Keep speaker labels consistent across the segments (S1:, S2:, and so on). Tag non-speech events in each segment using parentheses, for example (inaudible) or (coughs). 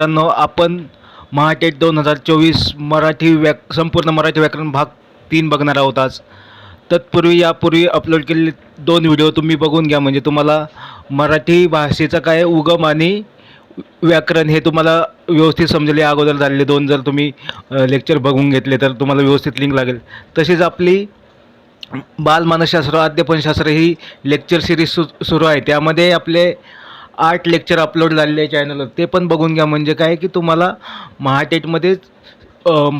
S1: मित्रांनो आपण महाटेट दोन हजार चोवीस मराठी व्याक संपूर्ण मराठी व्याकरण भाग तीन बघणार आहोत आज. तत्पूर्वी यापूर्वी अपलोड केलेले दोन व्हिडिओ तुम्ही बघून घ्या. म्हणजे तुम्हाला मराठी भाषेचं काय उगम आणि व्याकरण हे तुम्हाला व्यवस्थित समजेल. या अगोदर झालेले दोन जर तुम्ही लेक्चर बघून घेतले तर तुम्हाला व्यवस्थित लिंक लागेल. तसेच आपली बालमानसशास्त्र अध्यापनशास्त्र ही लेक्चर सिरीज सु सुरू आहे. त्यामध्ये आपले आठ लेक्चर अपलोड झालेले आहे चॅनलवर ते पण बघून घ्या. म्हणजे काय की तुम्हाला महाटेटमध्येच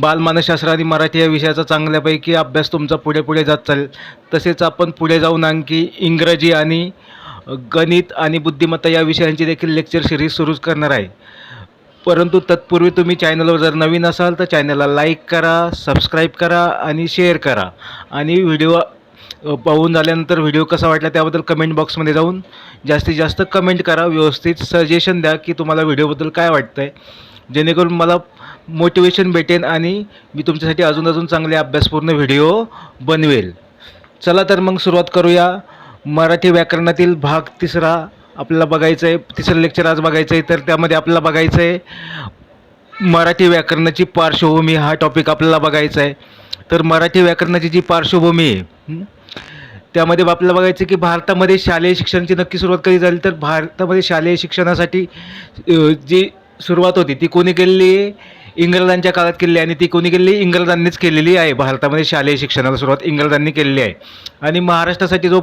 S1: बालमानसशास्त्र आणि मराठी या विषयाचा चांगल्यापैकी अभ्यास तुमचा पुढे पुढे जात चालेल. तसेच आपण पुढे जाऊन आणखी इंग्रजी आणि गणित आणि बुद्धिमत्ता या विषयांची देखील लेक्चर सिरीज सुरूच करणार आहे. परंतु तत्पूर्वी तुम्ही चॅनलवर जर नवीन असाल तर चॅनलला लाईक करा सबस्क्राईब करा आणि शेअर करा. आणि व्हिडिओ पाहून झाल्यानंतर व्हिडिओ कसा वाटला त्याबद्दल कमेंट बॉक्समध्ये जाऊन जास्तीत जास्त कमेंट करा. व्यवस्थित सजेशन द्या की तुम्हाला व्हिडिओबद्दल काय वाटतं आहे जेणेकरून मला मोटिवेशन भेटेन आणि मी तुमच्यासाठी अजून अजून चांगले अभ्यासपूर्ण व्हिडिओ बनवेल. चला तर मग सुरुवात करूया. मराठी व्याकरणातील भाग तिसरा आपल्याला बघायचं आहे तिसरं लेक्चर आज बघायचं आहे तर त्यामध्ये आपल्याला बघायचं आहे मराठी व्याकरणाची पार्श्वभूमी हा टॉपिक आपल्याला बघायचा आहे तर मराठी व्याकरणाची जी पार्श्वभूमी आहे त्यामध्ये आपल्याला बघायचं की भारतामध्ये शालेय शिक्षणाची नक्की सुरुवात कधी झाली? तर भारतामध्ये शालेय शिक्षणासाठी जी सुरुवात होती ती कोणी केलेली आहे? इंग्रजांच्या काळात केलेली आहे आणि ती कोणी केलेली इंग्रजांनीच केलेली आहे. भारतामध्ये शालेय शिक्षणाला सुरुवात इंग्रजांनी केलेली आहे. आणि महाराष्ट्रासाठी जो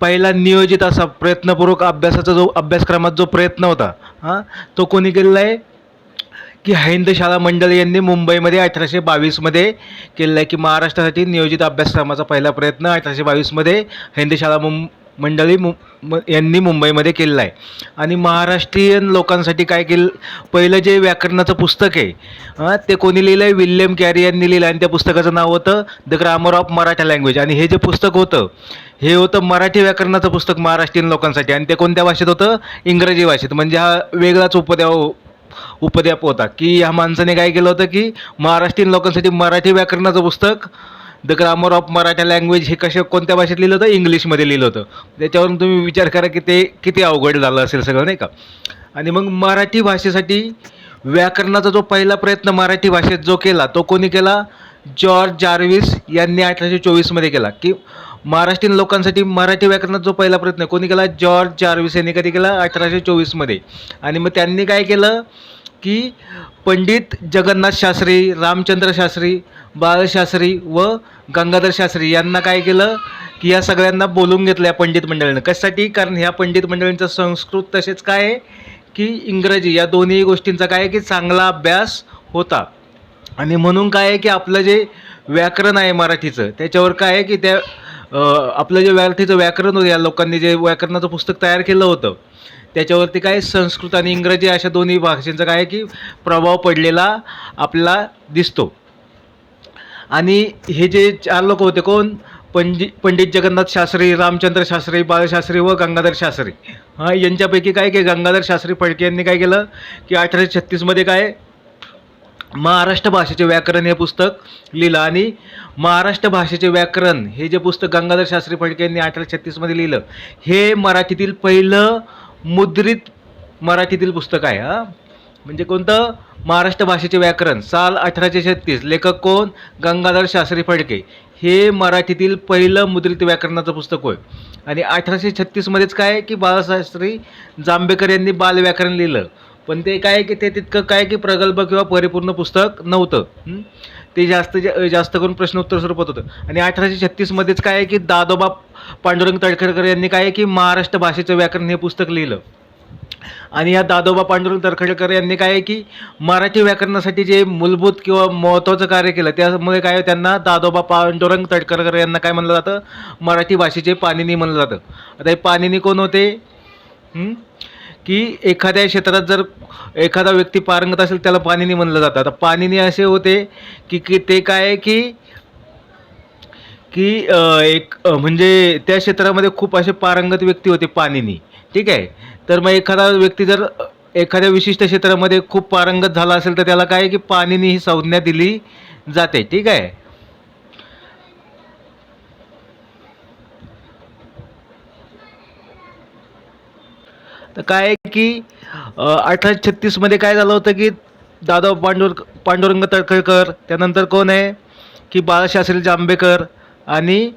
S1: पहिला नियोजित असा प्रयत्नपूर्वक अभ्यासाचा जो अभ्यासक्रमात जो प्रयत्न होता हां तो कोणी केलेला आहे? की हैंदशाला मंडळ यांनी मुंबईमध्ये अठराशे बावीसमध्ये केलेलं आहे की महाराष्ट्रासाठी नियोजित अभ्यासक्रमाचा पहिला प्रयत्न अठराशे बावीसमध्ये हैंदशाला मुं मंडळी मु म यांनी मुंबईमध्ये केलेला आहे. आणि महाराष्ट्रीयन लोकांसाठी काय केलं पहिलं जे व्याकरणाचं पुस्तक आहे हां ते कोणी लिहिलं आहे विल्यम कॅरी यांनी लिहिलं आहे आणि त्या पुस्तकाचं नाव होतं the grammar of Maratha language. आणि हे जे पुस्तक होतं हे होतं मराठी व्याकरणाचं पुस्तक महाराष्ट्रीयन लोकांसाठी. आणि ते कोणत्या भाषेत होतं? इंग्रजी भाषेत. म्हणजे हा वेगळाच उपद्या उपद्याप होता की ह्या माणसाने काय केलं होतं की महाराष्ट्रीयन लोकांसाठी मराठी व्याकरणाचं पुस्तक the grammar of Maratha language हे कशा कोणत्या भाषेत लिहिलं होतं? इंग्लिशमध्ये लिहिलं होतं. त्याच्यावरून तुम्ही विचार करा की ते किती अवघड झालं असेल सगळं नाही का? आणि मग मराठी भाषेसाठी व्याकरणाचा जो पहिला प्रयत्न मराठी भाषेत जो केला तो कोणी केला? जॉर्ज जार्विस यांनी अठराशे चोवीसमध्ये केला की महाराष्ट्रीयन लोकांसाठी मराठी व्याकरणात जो पहिला प्रयत्न कोणी केला? जॉर्ज चार्विस यांनी कधी केला? अठराशे चोवीसमध्ये आणि मग त्यांनी काय केलं? की पंडित जगन्नाथ शास्त्री रामचंद्र शास्त्री बाळशास्त्री व गंगाधर शास्त्री यांना काय केलं? की या सगळ्यांना बोलून घेतलं या पंडित मंडळीनं. कशासाठी? कारण ह्या पंडित मंडळींचं संस्कृत तसेच काय आहे? की इंग्रजी या दोन्ही गोष्टींचा काय आहे? की चांगला अभ्यास होता. आणि म्हणून काय आहे? की आपलं जे व्याकरण आहे मराठीचं त्याच्यावर काय आहे? की त्या आपलं जे मराठीचं व्याकरण होतं या लोकांनी जे व्याकरणाचं पुस्तक तयार केलं होतं त्याच्यावरती काय संस्कृत आणि इंग्रजी अशा दोन्ही भाषेंचा काय आहे की प्रभाव पडलेला आपल्याला दिसतो. आणि हे जे चार लोक होते कोण? पंडित पंडित जगन्नाथ शास्त्री रामचंद्र शास्त्री बाळशास्त्री व गंगाधर शास्त्री. हां यांच्यापैकी काय की गंगाधर शास्त्री फडके यांनी काय केलं की अठराशे छत्तीसमध्ये काय महाराष्ट्र भाषेचे व्याकरण हे पुस्तक लिहिलं आणि महाराष्ट्र भाषेचे व्याकरण हे जे पुस्तक गंगाधर शास्त्री फडके यांनी अठराशे छत्तीसमध्ये लिहिलं हे मराठीतील पहिलं मुद्रित मराठीतील पुस्तक आहे हां. म्हणजे कोणतं? महाराष्ट्र भाषेचे व्याकरण. साल अठराशे छत्तीस लेखक कोण? गंगाधर शास्त्री फडके. हे मराठीतील पहिलं मुद्रित व्याकरणाचं पुस्तक होय. आणि अठराशे छत्तीसमध्येच काय? की बाळशास्त्री जांभेकर यांनी बाल व्याकरण लिहिलं. पण ते काय आहे की ते तितकं काय की प्रगल्भ किंवा परिपूर्ण पुस्तक नव्हतं. ते जास्त जा- जास्त करून प्रश्न उत्तर स्वरूपात होतं. आणि अठराशे छत्तीसमध्येच काय आहे की दादोबा पांडुरंग तडखरकर यांनी काय आहे की महाराष्ट्र भाषेचं व्याकरण हे पुस्तक लिहिलं. आणि या दादोबा पांडुरंग तडखरकर यांनी काय आहे की मराठी व्याकरणासाठी जे मूलभूत किंवा महत्त्वाचं कार्य केलं त्यामुळे काय त्यांना दादोबा पांडुरंग तडखरकर यांना काय म्हणलं जातं? मराठी भाषेचे पाणिनी म्हणलं जातं. आता हे पाणिनी कोण होते? की एखाद्या क्षेत्रात जर एखादा व्यक्ती पारंगत असेल त्याला पाणिनी म्हणलं जातं. आता पाणिनी असे होते की की ते काय आहे की की एक म्हणजे त्या क्षेत्रामध्ये खूप असे पारंगत व्यक्ती होते पाणिनी. ठीक आहे? तर मग एखादा व्यक्ती जर एखाद्या विशिष्ट क्षेत्रामध्ये खूप पारंगत झाला असेल तर त्याला काय आहे की पाणिनी ही संज्ञा दिली जाते. ठीक आहे? तर काय आहे की अठराशे छत्तीसमध्ये काय झालं होतं की दादा पांडुर पांडुरंग तळखळकर त्यानंतर कोण आहे? की बाळशास्त्री जांभेकर आणि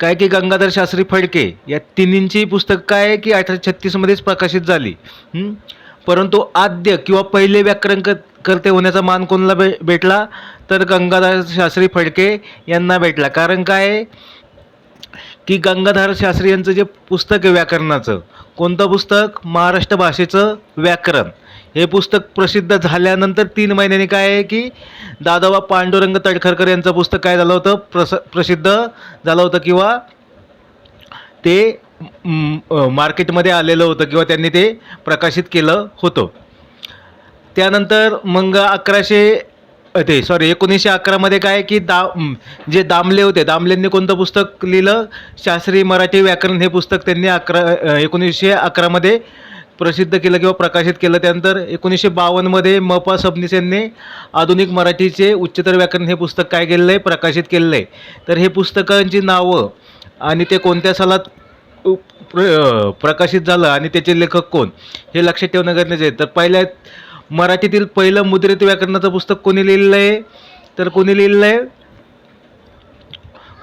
S1: काय की गंगाधर शास्त्री फडके या तिन्हींची पुस्तक काय आहे की अठराशे छत्तीसमध्येच प्रकाशित झाली. परंतु आद्य किंवा पहिले व्याकरण करते होण्याचा मान कोणाला भे भेटला? तर गंगाधर शास्त्री फडके यांना भेटला. कारण काय? आहे की गंगाधर शास्त्री यांचं जे पुस्तक आहे व्याकरणाचं कोणतं पुस्तक? महाराष्ट्र भाषेचं व्याकरण. हे पुस्तक प्रसिद्ध झाल्यानंतर तीन महिन्यांनी काय आहे की दादाबा पांडुरंग तडखरकर यांचं पुस्तक काय झालं होतं? प्रस प्रसिद्ध झालं होतं किंवा ते मार्केटमध्ये आलेलं होतं किंवा त्यांनी ते प्रकाशित केलं होतं. त्यानंतर मग अकराशे ते सॉरी एकोणीसशे अकरामध्ये काय की दा जे दामले होते दामलेंनी कोणतं पुस्तक लिहिलं? शास्त्रीय मराठी व्याकरण हे पुस्तक त्यांनी अकरा एकोणीसशे अकरामध्ये प्रसिद्ध केलं किंवा प्रकाशित केलं. त्यानंतर एकोणीसशे बावन्नमध्ये म पा सबनीस यांनी आधुनिक मराठीचे उच्चतर व्याकरण हे पुस्तक काय केलेलं आहे? प्रकाशित केलेलं आहे. तर हे पुस्तकांची नावं आणि ते कोणत्या सालात प्र प्रकाशित झालं आणि त्याचे लेखक कोण? हे लक्षात ठेवणं गरजेचं आहे. तर पहिल्या मराठीतील पहिलं मुद्रित व्याकरणाचं पुस्तक कोणी लिहिलेलं आहे? तर कोणी लिहिलेलं आहे?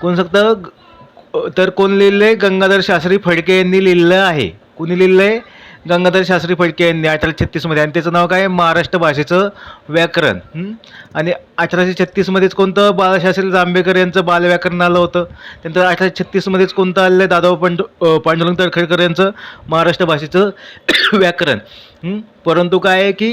S1: कोण सांगतं? ग- तर कोण लिहिलं आहे? गंगाधर शास्त्री फडके यांनी लिहिलेलं आहे. कोणी लिहिलं आहे? गंगाधर शास्त्री फडके यांनी अठराशे छत्तीसमध्ये आणि त्याचं नाव काय? आहे महाराष्ट्र भाषेचं व्याकरण. आणि अठराशे छत्तीसमध्येच कोणतं बाळशास्त्री जांभेकर यांचं बालव्याकरण आलं होतं? त्यानंतर अठराशे छत्तीसमध्येच कोणतं आलं आहे? दादा पांडु पांडुरंग तळखडकर यांचं महाराष्ट्र भाषेचं (coughs) व्याकरण. परंतु काय आहे की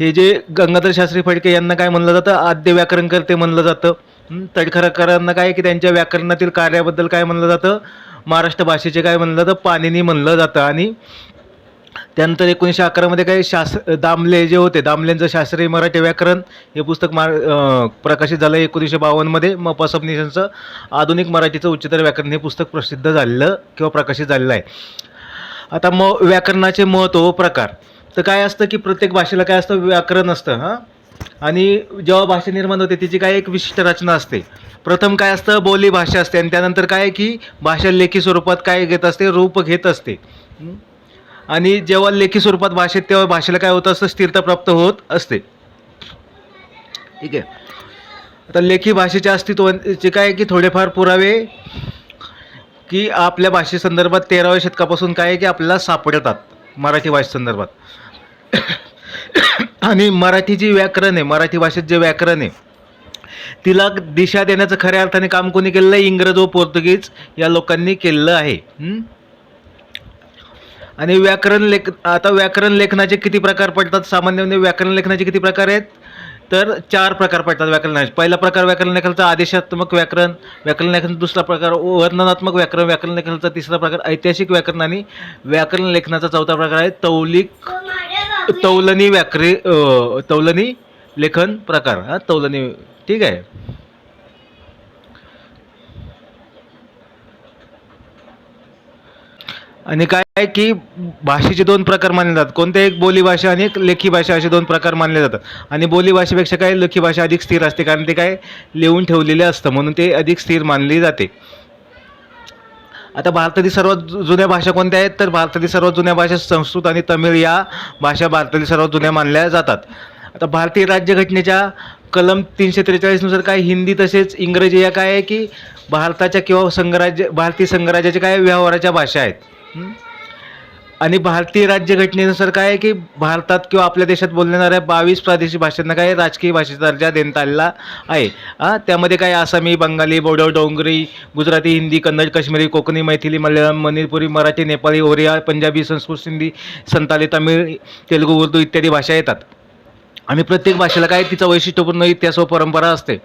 S1: हे जे गंगाधर शास्त्री फडके यांना काय म्हणलं जातं? आद्य व्याकरणकर्ते म्हणलं जातं. हं? तडखरकरांना काय आहे की त्यांच्या व्याकरणातील कार्याबद्दल काय म्हणलं जातं? महाराष्ट्र भाषेचे काय म्हणलं जातं? पाणिनी म्हणलं जातं. आणि त्यानंतर एकोणीसशे अकरामध्ये काही शास दामले जे होते दामलेंचं शास्त्रीय मराठी व्याकरण हे पुस्तक मा प्रकाशित झालं एकोणीसशे बावन्नमध्ये. म पा आधुनिक मराठीचं उच्चतर व्याकरण हे पुस्तक प्रसिद्ध झालेलं किंवा प्रकाशित झालेलं आहे. आता म व्याकरणाचे महत्त्व व प्रकार. तर काय असतं की प्रत्येक भाषेला काय असतं? व्याकरण असतं हां? आणि जेव्हा भाषा निर्माण होते तिची काय एक विशिष्ट रचना असते. प्रथम काय असतं? बोली भाषा असते. आणि त्यानंतर काय आहे की भाषा लेखी स्वरूपात काय घेत असते? रूप घेत असते. आणि जेव्हा लेखी स्वरूपात भाषेत तेव्हा भाषेला काय होत असतं? स्थिरता प्राप्त होत असते. ठीक आहे. आता लेखी भाषेच्या अस्तित्वाचे काय आहे की थोडेफार पुरावे की आपल्या भाषेसंदर्भात तेराव्या शतकापासून काय आहे की आपल्याला सापडतात मराठी भाषेसंदर्भात आणि मराठी जी व्याकरण आहे मराठी भाषेत जे व्याकरण आहे तिला दिशा देण्याचं खऱ्या अर्थाने काम कोणी केलेलं आहे? इंग्रज व पोर्तुगीज या लोकांनी केलेलं आहे. आणि व्याकरण लेख आता व्याकरण लेखनाचे किती प्रकार पडतात? सामान्यपणे व्याकरण लेखनाचे किती प्रकार आहेत? तर चार प्रकार पडतात व्याकरणाचे पहिला प्रकार व्याकरण लेखनाचा आदेशात्मक व्याकरण व्याकरण लेखन दुसरा प्रकार वर्णनात्मक व्याकरण व्याकरण लेखनाचा तिसरा प्रकार ऐतिहासिक व्याकरण आणि व्याकरण लेखनाचा चौथा प्रकार आहे तौलिक तौलनी व्याकरे तौलनी लेखन प्रकार. हा तौलनी ठीक आहे. आणि काय आहे की भाषेचे दोन प्रकार मानले जातात. कोणत्या एक बोलीभाषा आणि एक लेखी भाषा असे दोन प्रकार मानले जातात. आणि बोलीभाषेपेक्षा काय लेखी भाषा अधिक स्थिर असते? कारण ते काय लिहून ठेवलेले असतं म्हणून ते अधिक स्थिर मानली जाते. आता भारतातील सर्वात जुन्या भाषा कोणत्या आहेत? तर भारतातील सर्वात जुन्या भाषा संस्कृत आणि तमिळ या भाषा भारतातील सर्वात जुन्या मानल्या जातात. आता भारतीय राज्यघटनेच्या कलम तीनशे त्रेचाळीसनुसार काय हिंदी तसेच इंग्रजी या काय आहे की भारताच्या किंवा संघराज्य भारतीय संघराज्याच्या काय व्यवहाराच्या भाषा आहेत? आणि भारतीय राज्यघटनेनुसार काय आहे की भारतात किंवा आपल्या देशात बोलणाऱ्या बावीस प्रादेशिक भाषांना काय राजकीय भाषेचा दर्जा देण्यात आलेला आहे. त्यामध्ये काय आसामी बंगाली बोडो डोंगरी गुजराती हिंदी कन्नड काश्मीरी कोकणी मैथिली मल्याळम मणिपुरी मराठी नेपाळी ओरिया पंजाबी संस्कृत सिंधी संताली तमिळ तेलुगू उर्दू इत्यादी भाषा येतात. आणि प्रत्येक भाषेला काय तिचा वैशिष्ट्यपूर्ण इतिहास व परंपरा असते.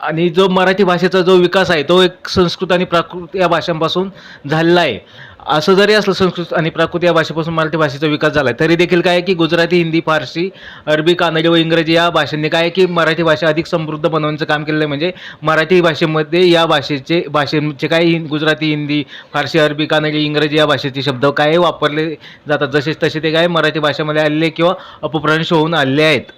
S1: आणि जो मराठी भाषेचा जो विकास आहे तो एक संस्कृत आणि प्राकृत या भाषांपासून झालेला आहे. असं जरी असलं संस्कृत आणि प्राकृत या भाषेपासून मराठी भाषेचा विकास झाला आहे तरी देखील काय आहे की गुजराती हिंदी फारसी अरबी कानडी व इंग्रजी या भाषांनी काय आहे की मराठी भाषा अधिक समृद्ध बनवण्याचं काम केलेलं आहे. म्हणजे मराठी भाषेमध्ये या भाषेचे भाषेचे काय गुजराती हिंदी फारसी अरबी कानडी इंग्रजी या भाषेचे शब्द काय वापरले जातात. जसेच तसे ते काय मराठी भाषेमध्ये आलेले किंवा अपभ्रंश होऊन आलेले आहेत.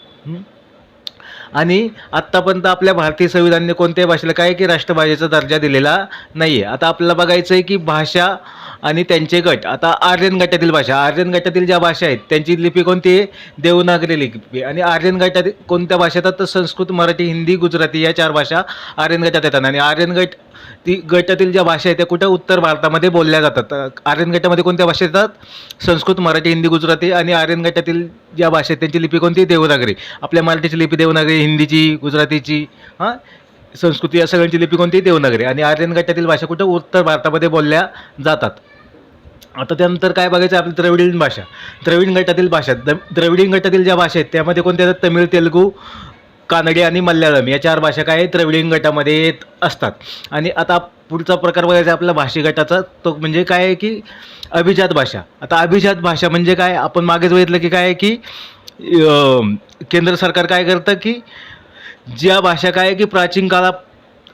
S1: आणि आत्तापर्यंत आपल्या भारतीय संविधानाने कोणत्याही भाषेला काय की राष्ट्रभाषेचा दर्जा दिलेला नाही आहे आता आपल्याला बघायचं आहे की भाषा आणि त्यांचे गट. आता आर्यन गटातील भाषा आर्यन गटातील ज्या भाषा आहेत त्यांची लिपी कोणती? आहे देवनागरी लिपी. आणि आर्यन गटातील कोणत्या भाषा येतात तर संस्कृत मराठी हिंदी गुजराती या चार भाषा आर्यन गटात येतात. आणि आर्यन गट ती गटातील ज्या भाषा आहेत त्या कुठं? उत्तर भारतामध्ये बोलल्या जातात. आर्यन गटामध्ये कोणत्या भाषा येतात? संस्कृत मराठी हिंदी गुजराती आणि आर्यन गटातील ज्या भाषा आहेत त्यांची लिपी कोणती? देवनागरी. आपल्या मराठीची लिपी देवनागरी हिंदीची गुजरातीची हां? संस्कृती या सगळ्यांची लिपी कोणती? देवनागरी. आणि आर्यन गटातील भाषा कुठं? उत्तर भारतामध्ये बोलल्या जातात. आता त्यानंतर काय बघायचं आहे? आपली द्रविडीन भाषा. द्रविड गटातील भाषा. द द्रविडीन गटातील ज्या भाषा आहेत त्यामध्ये कोणत्या येतात तमिळ तेलुगू कानडी आणि मल्याळम या चार भाषा काय द्रविडीन गटामध्ये येत असतात. आणि आता पुढचा प्रकार बघायचा आपल्या भाषी गटाचा. तो म्हणजे काय आहे की अभिजात भाषा. आता अभिजात भाषा म्हणजे काय? आपण मागेच बघितलं की काय आहे की केंद्र सरकार काय करतं की ज्या भाषा काय आहे की प्राचीन काळात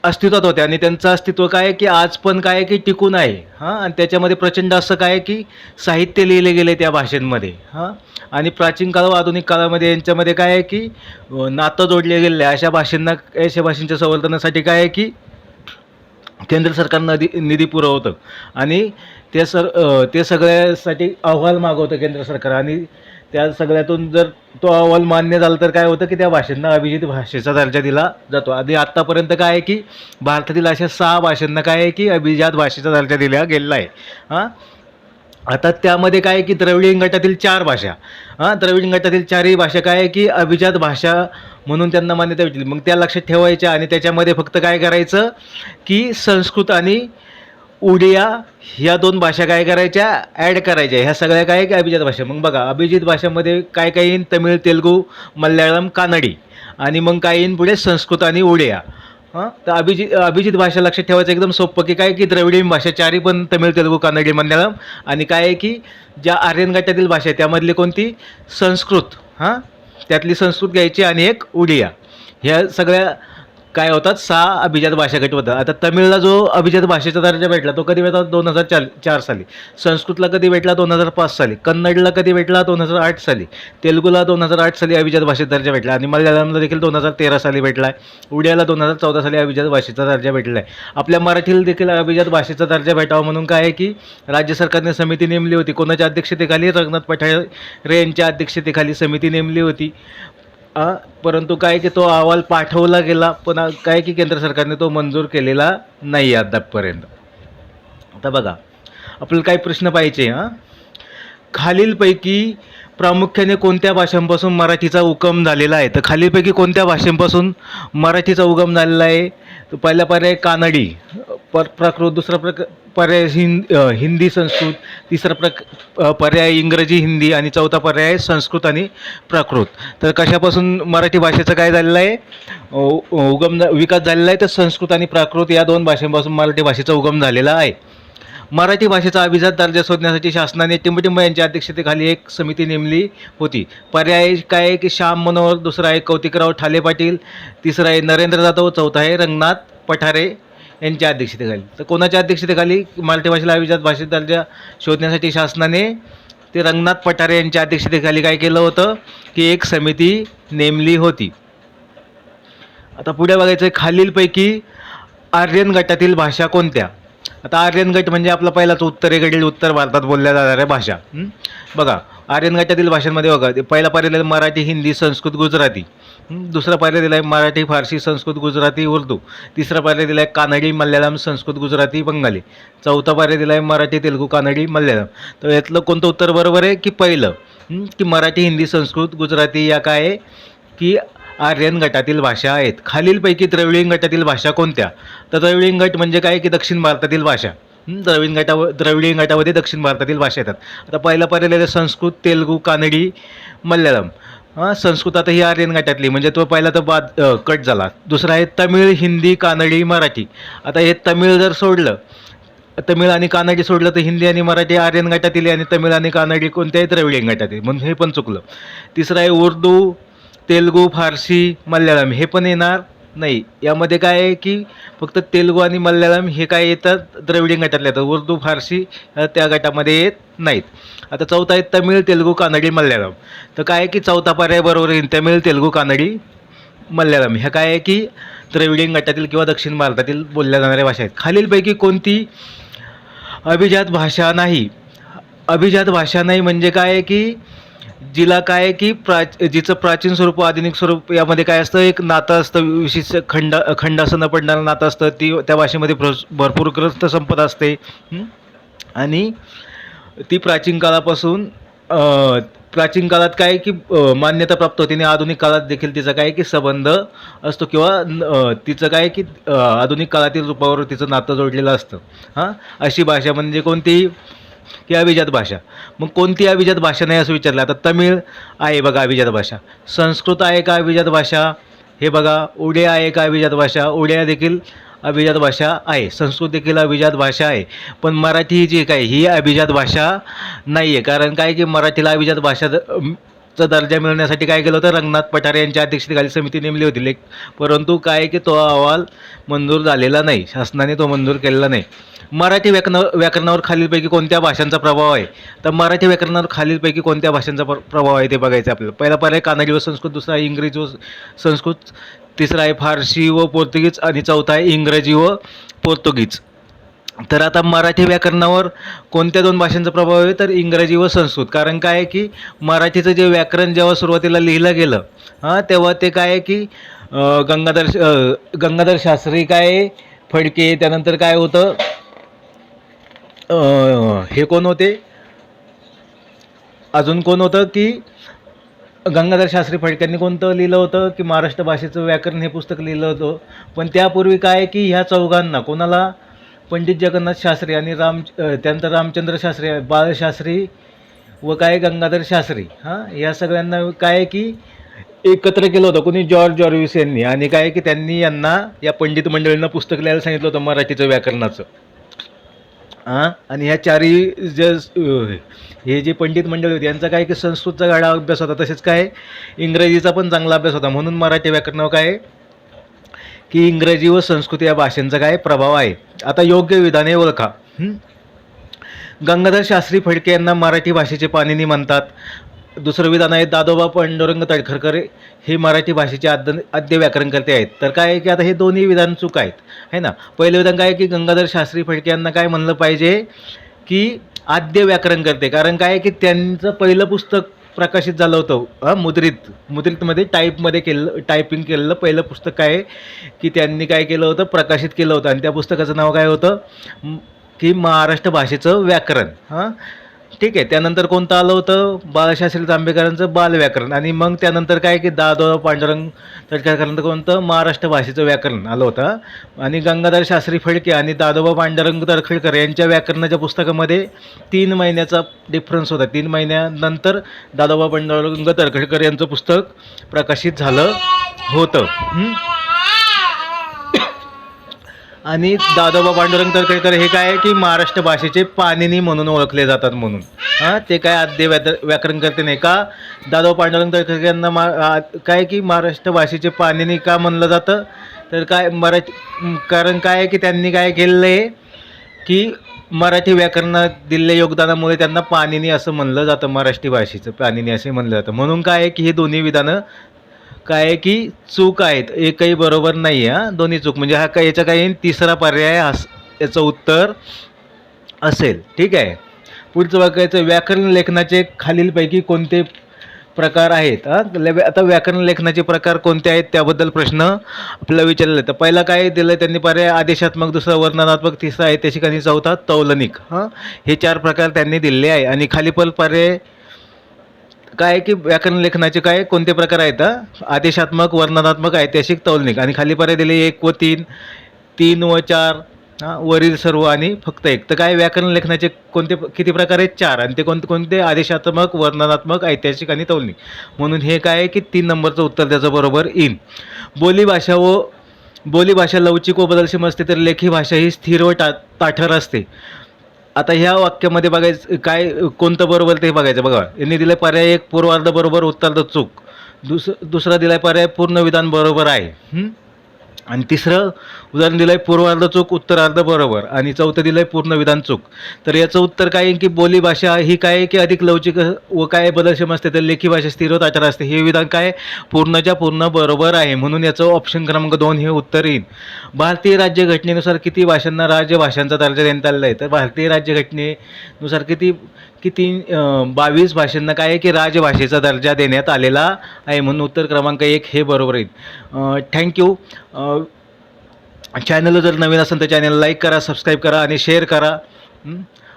S1: अस्तित्वात होत्या आणि त्यांचं अस्तित्व काय आहे की आज पण काय आहे की टिकून आहे. हां? आणि त्याच्यामध्ये प्रचंड असं काय आहे की साहित्य लिहिले गेले त्या भाषेंमध्ये. हां? आणि प्राचीन काळ व आधुनिक काळामध्ये यांच्यामध्ये काय आहे की नातं जोडले गेले आहे. अशा भाषांना अशा भाषांच्या संवर्धनासाठी काय आहे की केंद्र सरकार नदी निधी पुरवतं. आणि ते सर ते सगळ्यासाठी अहवाल मागवतं केंद्र सरकार. आणि त्या सगळ्यातून जर तो अहवाल मान्य झाला तर काय होतं की त्या भाषांना अभिजित भाषेचा दर्जा दिला जातो. आणि आत्तापर्यंत काय आहे की भारतातील अशा सहा भाषांना काय आहे की अभिजात भाषेचा दर्जा दिला गेलेला आहे. हां? आता त्यामध्ये काय आहे की द्रविडीन गटातील चार भाषा. हां? द्रविडीन गटातील चारही भाषा काय आहे की अभिजात भाषा म्हणून त्यांना मान्यता भेटली. मग त्या लक्षात ठेवायच्या आणि त्याच्यामध्ये फक्त काय करायचं की संस्कृत आणि उडिया ह्या दोन भाषा काय करायच्या? ॲड करायच्या. ह्या सगळ्या काय आहे की अभिजात भाषा? मग बघा अभिजित भाषेमध्ये काय काय येईन? तमिळ तेलुगू मल्याळम कानडी. आणि मग काय येईन पुढे? संस्कृत आणि उडिया. हां? तर अभिजित अभिजित भाषा लक्षात ठेवायचं एकदम सोपं की काय की द्रविडीय भाषा चारी पण तमिळ तेलुगू कानडी मल्याळम. आणि काय आहे की ज्या आर्यन गटातील भाषा आहे त्यामधली कोणती? संस्कृत. हां? त्यातली संस्कृत घ्यायची आणि एक उडिया. ह्या सगळ्या काय होतात सहा अभिजात भाषा गट होतात आता तमिळला जो अभिजात भाषेचा दर्जा भेटला तो कधी भेटला? दोन हजार चार चार साली. संस्कृतला कधी भेटला? दोन हजार पाच साली. कन्नडला कधी भेटला? दोन हजार आठ साली. तेलुगूला दोन हजार आठ साली अभिजात भाषेचा दर्जा भेटला. आणि मल्याळमला देखील दोन हजार तेरा साली भेटला आहे. उडियाला दोन हजार चौदा साली अभिजात भाषेचा दर्जा भेटला आहे. आपल्या मराठीला देखील अभिजात भाषेचा दर्जा भेटावा म्हणून काय आहे की राज्य सरकारने समिती नेमली होती. कोणाच्या अध्यक्षतेखाली? रंगनाथ पठारे यांच्या अध्यक्षतेखाली समिती नेमली होती. आ, परंतु काय की तो अहवाल पाठवला गेला पण काय की केंद्र सरकारने तो मंजूर केलेला नाही अद्यापपर्यंत आता बघा आपल्याला काही प्रश्न पाहिजे हां. खालीलपैकी प्रामुख्याने कोणत्या भाषांपासून मराठीचा उगम झालेला आहे? तर खालीलपैकी कोणत्या भाषांपासून मराठीचा उगम झालेला आहे? तर पहिला पर्याय कानडी. पर प्राकृत दुसरा प्रक पर्याय हिंद हिंदी संस्कृत तिसरा प्रक पर्याय इंग्रजी हिंदी आणि चौथा पर्याय संस्कृत आणि प्राकृत. तर कशापासून मराठी भाषेचं काय झालेलं आहे? उ- उगम विकास झालेला आहे तर संस्कृत आणि प्राकृत या दोन भाषांपासून मराठी भाषेचा उगम झालेला आहे. मराठी भाषेचा अभिजात दर्जा शोधण्यासाठी शासनाने टिंबटिंब यांच्या अध्यक्षतेखाली एक समिती नेमली होती. पर्याय काय आहे की श्याम मनोहर दुसरा आहे कौतिकराव ठाले पाटील तिसरा आहे नरेंद्र जाधव चौथा आहे रंगनाथ पठारे. यांच्या अध्यक्षतेखाली. तर कोणाच्या अध्यक्षतेखाली? मराठी भाषेला अभिजात भाषेत दर्जा शोधण्यासाठी शासनाने ते रंगनाथ पठारे यांच्या अध्यक्षतेखाली काय केलं होतं? की एक समिती नेमली होती. आता पुढे बघायचं आहे खालीलपैकी आर्यन गटातील भाषा कोणत्या? आता आर्यन गट म्हणजे आपला पहिलाच उत्तरेकडील उत्तर भारतात बोलल्या जाणाऱ्या भाषा. बघा आर्यन गटातील भाषांमध्ये बघा ते पहिला पर्याय मराठी हिंदी संस्कृत गुजराती. दुसरा पर्याय दिला आहे मराठी फारसी संस्कृत गुजराती उर्दू. तिसरा पर्याय दिला आहे कानडी मल्याळम संस्कृत गुजराती बंगाली. चौथा पर्याय दिला आहे मराठी तेलुगू कानडी मल्याळम. तर यातलं कोणतं उत्तर बरोबर आहे की पहिलं? की मराठी हिंदी संस्कृत गुजराती या काय आहे? की आर्यन गटातील भाषा आहेत. खालीलपैकी द्रविडीन गटातील भाषा कोणत्या? तर द्रविडीन गट म्हणजे काय? की दक्षिण भारतातील भाषा. द्रविण गटा गटाव द्रविडीन गटामध्ये दक्षिण भारतातील भाषा येतात. आता पहिला पर्याय संस्कृत तेलुगू कानडी मल्याळम. संस्कृत आता ही आर्यन गटातली म्हणजे तो पहिला तर बाद कट झाला. दुसरा आहे तमिळ हिंदी कानडी मराठी. आता हे तमिळ जर सोडलं तमिळ आणि कानडी सोडलं तर हिंदी आणि मराठी आर्यन गटातील आणि तमिळ आणि कानडी कोणत्याही द्रविडियन गटातील म्हणून हे पण चुकलं. तिसरं आहे उर्दू तेलगू फारसी मल्याळम हे पण येणार नाही. यामध्ये काय आहे की फक्त तेलगू आणि मल्याळम हे काय येतात? द्रविडियन गटातले येतात. उर्दू फारसी त्या गटामध्ये येत नाहीत. आता चौथा आहे तमिळ तेलुगू कानडी मल्याळम. तर काय आहे की चौथा पर्याय बरोबर येईल तमिळ तेलुगू कानडी मल्याळम. ह्या काय आहे की द्रविडियन गटातील किंवा दक्षिण भारतातील बोलल्या जाणाऱ्या भाषा आहेत. खालीलपैकी कोणती अभिजात भाषा नाही? अभिजात भाषा नाही म्हणजे काय आहे की जिला काय आहे की प्रा जिचं प्राचीन स्वरूप आधुनिक स्वरूप यामध्ये काय असतं? एक नातं असतं विशिष्ट खंड खंड असं न पडणारं नातं असतं ती त्या भाषेमध्ये भरपूर ग्रस्त संपदा असते. आणि ती प्राचीन काळापासून प्राचीन काळात काय की मान्यता प्राप्त होती आणि आधुनिक काळात देखील तिचा काय की संबंध असतो किंवा तिचं काय की आधुनिक काळातील रूपावर तिचं नातं जोडलेलं असतं. हां? अशी भाषा म्हणजे कोणती? की अभिजात भाषा. मग कोणती अभिजात भाषा नाही असं विचारलं. आता तमिळ आहे बघा अभिजात भाषा. संस्कृत आहे का अभिजात भाषा? हे बघा. ओडिया आहे का अभिजात भाषा? ओडिया देखील अभिजात भाषा आहे. संस्कृत देखील अभिजात भाषा आहे. पण मराठी ही जी काय ही अभिजात भाषा नाही आहे कारण काय की मराठीला अभिजात भाषा चा दर्जा मिळवण्यासाठी काय केलं होतं? रंगनाथ पठारे यांच्या अध्यक्षतेखाली समिती नेमली होती. लेख परंतु काय आहे की तो अहवाल मंजूर झालेला नाही. शासनाने तो मंजूर केलेला नाही. मराठी व्याकरण व्याकरणावर खालीलपैकी कोणत्या भाषांचा प्रभाव आहे? तर मराठी व्याकरणावर खालीलपैकी कोणत्या भाषांचा प्र- प्रभाव आहे ते बघायचं आपल्याला. पहिला पर्याय कानडी व संस्कृत दुसरा इंग्रजी व संस्कृत तिसरा आहे फारसी व पोर्तुगीज आणि चौथा आहे इंग्रजी व पोर्तुगीज. तर आता मराठी व्याकरणावर कोणत्या दोन भाषांचा प्रभाव आहे? तर इंग्रजी व संस्कृत. कारण काय आहे की मराठीचं जे व्याकरण जेव्हा सुरुवातीला लिहिलं गेलं हां तेव्हा ते काय आहे की गंगाधर गंगाधर शास्त्री काय आहे, फडके त्यानंतर काय होतं? हे कोण होते? अजून कोण होतं की गंगाधर शास्त्री फडक्यांनी कोणतं लिहिलं होतं की महाराष्ट्र भाषेचं व्याकरण हे पुस्तक लिहिलं होतं? पण त्यापूर्वी काय की ह्या चौघांना कोणाला? पंडित जगन्नाथ शास्त्री आणि राम त्यानंतर रामचंद्र शास्त्री बाळशास्त्री व काय गंगाधर शास्त्री हां? या सगळ्यांना काय आहे की एकत्र केलं होतं कोणी? जॉर्ज जॉर्विस यांनी. आणि काय आहे की त्यांनी यांना या पंडित मंडळींना पुस्तक लिहायला सांगितलं होतं मराठीचं व्याकरणाचं. हां आणि ह्या चारही जे हे जे पंडित मंडळी होते यांचा काय की संस्कृतचा गाडा अभ्यास होता तसेच काय इंग्रजीचा पण चांगला अभ्यास होता. म्हणून मराठी व्याकरणावर काय? की इंग्रजी व संस्कृत या भाषांचा काय प्रभाव आहे. आता योग्य विधाने ओळखा. गंगाधर शास्त्री फडके यांना मराठी भाषेचे पाणिनी म्हणतात. दुसरं विधान आहे दादोबा पांडुरंग तळखरकर हे मराठी भाषेचे आद्य आद्य व्याकरणकर्ते आहेत. तर काय आहे की आता हे दोन्ही विधान चूक आहेत. है ना? पहिलं विधान काय आहे की गंगाधर शास्त्री फडके यांना काय म्हणलं पाहिजे की आद्य व्याकरण करते. कारण काय आहे की त्यांचं पहिलं पुस्तक प्रकाशित झालं होतं हां मुद्रित. मुद्रितमध्ये टाईपमध्ये केलं टायपिंग केलेलं पहिलं पुस्तक काय की त्यांनी काय केलं होतं? प्रकाशित केलं होतं. आणि त्या पुस्तकाचं नाव काय होतं? की महाराष्ट्र भाषेचं व्याकरण. हां? ठीक आहे त्यानंतर कोणतं आलं होतं? बाळशास्त्री जांभेकरांचं बालव्याकरण. आणि मग त्यानंतर काय की दादोबा पांडुरंग तडकरकरांचं कोणतं? महाराष्ट्र भाषेचं व्याकरण आलं होतं. आणि गंगाधर शास्त्री फडके आणि दादोबा पांडुरंग तडखडकर यांच्या व्याकरणाच्या पुस्तकामध्ये तीन महिन्याचा डिफरन्स होता. तीन महिन्यानंतर दादोबा पांडुरंग तडखळकर यांचं पुस्तक प्रकाशित झालं होतं. आणि दादोबा पांडुरंग तळखरकर हे काय आहे की महाराष्ट्र भाषेचे पाणिनी म्हणून ओळखले जातात म्हणून. हां ते काय आद्य व्या व्याकरण करते नाही का? दादोबा पांडुरंग तळखरकर यांना मा काय की महाराष्ट्र भाषेचे पाणिनी का म्हणलं जातं? तर काय मराठी कारण काय आहे की त्यांनी काय केलेलं आहे की मराठी व्याकरणात दिलेल्या योगदानामुळे त्यांना पाणिनी असं म्हणलं जातं मराठी भाषेचं पाणिनी असे म्हणलं जातं. म्हणून काय आहे की हे दोन्ही विधानं काय आहे की चूक आहेत एकही बरोबर नाही आहे हां? दोन्ही चूक. म्हणजे हा काय याचा काही तिसरा पर्याय अस याचं उत्तर असेल. ठीक आहे? पुढचं बघायचं व्याकरण लेखनाचे खालीलपैकी कोणते प्रकार आहेत आता व्याकरण लेखनाचे प्रकार कोणते आहेत त्याबद्दल प्रश्न आपल्याला विचारलेला तर पहिला काय दिलं त्यांनी पर्याय? आदेशात्मक दुसरा वर्णनात्मक तिसरा आहे त्याची ठिकाणी चौथा तौलनिक हां? हे चार प्रकार त्यांनी दिले आहे. आणि खाली पण पर्याय काय आहे की व्याकरण लेखनाचे काय कोणते प्रकार आहेत आदेशात्मक वर्णनात्मक ऐतिहासिक तौलनिक. आणि खाली पर्याय दिले एक व तीन. तीन व चार वरील सर्व आणि फक्त एक. तर काय व्याकरण लेखनाचे कोणते किती प्रकार आहेत? चार. आणि ते कोणते कोणते? आदेशात्मक वर्णनात्मक ऐतिहासिक आणि तौलनिक. म्हणून हे काय आहे की तीन नंबरचं उत्तर त्याचं बरोबर इन. बोलीभाषा व बोलीभाषा लवचिक व बदलशीम असते तर लेखी भाषा ही स्थिर व टा ताठर असते. आता ह्या वाक्यामध्ये बघायचं काय कोणतं बरोबर ते बघायचं. बघा यांनी दिलं पर्याय एक पूर्वार्ध बरोबर उत्तरार्ध चूक. दुस दुसरा दिलाय पर्याय पूर्ण विधान बरोबर आहे. आणि तिसरं उदाहरण दिलं आहे पूर्वार्ध चूक उत्तरार्ध बरोबर आणि चौथं दिलं आहे पूर्ण विधान चूक. तर याचं उत्तर काय आहे की बोलीभाषा ही काय आहे की अधिक लवचिक व काय बदलक्षम असते? तर लेखी भाषा स्थिर आचार असते. हे विधान काय? पूर्णच्या पूर्ण बरोबर आहे. म्हणून याचं ऑप्शन क्रमांक दोन हे उत्तर येईल. भारतीय राज्यघटनेनुसार किती भाषांना राज्यभाषांचा दर्जा देण्यात आलेला आहे? तर भारतीय राज्यघटनेनुसार किती की तीन बावीस भाषांना काय आहे की राजभाषेचा दर्जा देण्यात आलेला आहे म्हणून उत्तर क्रमांक एक हे बरोबर येईल थँक्यू चॅनल जर नवीन असेल तर चॅनल लाईक करा सबस्क्राईब करा आणि शेअर करा.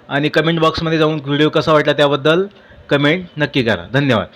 S1: आणि कमेंट बॉक्समध्ये जाऊन व्हिडिओ कसा वाटला त्याबद्दल कमेंट नक्की करा. धन्यवाद.